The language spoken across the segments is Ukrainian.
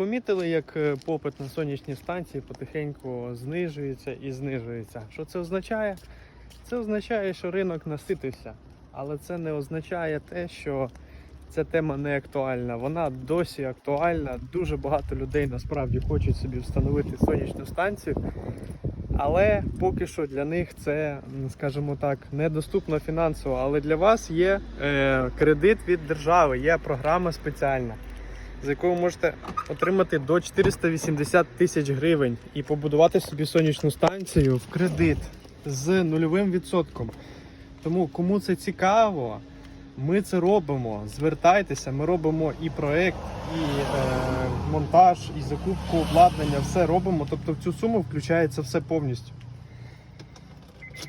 Помітили, як е, попит на сонячні станції потихеньку знижується і знижується. Що це означає? Це означає, що ринок наситився. Але це не означає те, що ця тема не актуальна. Вона досі актуальна. Дуже багато людей насправді хочуть собі встановити сонячну станцію. Але поки що для них це, скажімо так, недоступно фінансово. Але для вас є е, кредит від держави, є програма спеціальна, яку ви можете отримати до 480 тисяч гривень і побудувати собі сонячну станцію в кредит з нульовим відсотком. Тому кому це цікаво, ми це робимо. Звертайтеся, ми робимо і проект, і е, монтаж, і закупку обладнання, все робимо. Тобто в цю суму включається все повністю.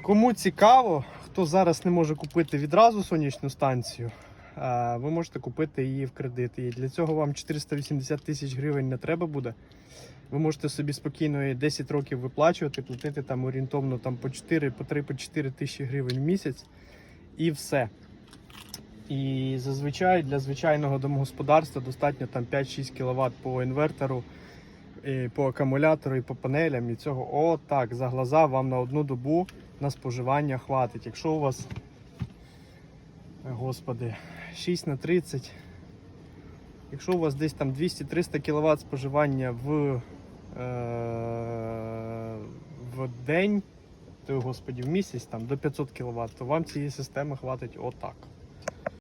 Кому цікаво, хто зараз не може купити відразу сонячну станцію, ви можете купити її в кредит. І для цього вам 480 тисяч гривень не треба буде. Ви можете собі спокійно 10 років виплачувати, платити там орієнтовно там, по 4, по 3, по 4 тисячі гривень в місяць і все. І зазвичай для звичайного домогосподарства достатньо там 5-6 кВт по інвертору, і по акумулятору і по панелям. І цього отак за глаза вам на одну добу на споживання хватить. Якщо у вас, господи, 6 на 30, якщо у вас десь там 200-300 кВт споживання в, е, в день, то господі в місяць там до 500 кВт, то вам цієї системи хватить отак.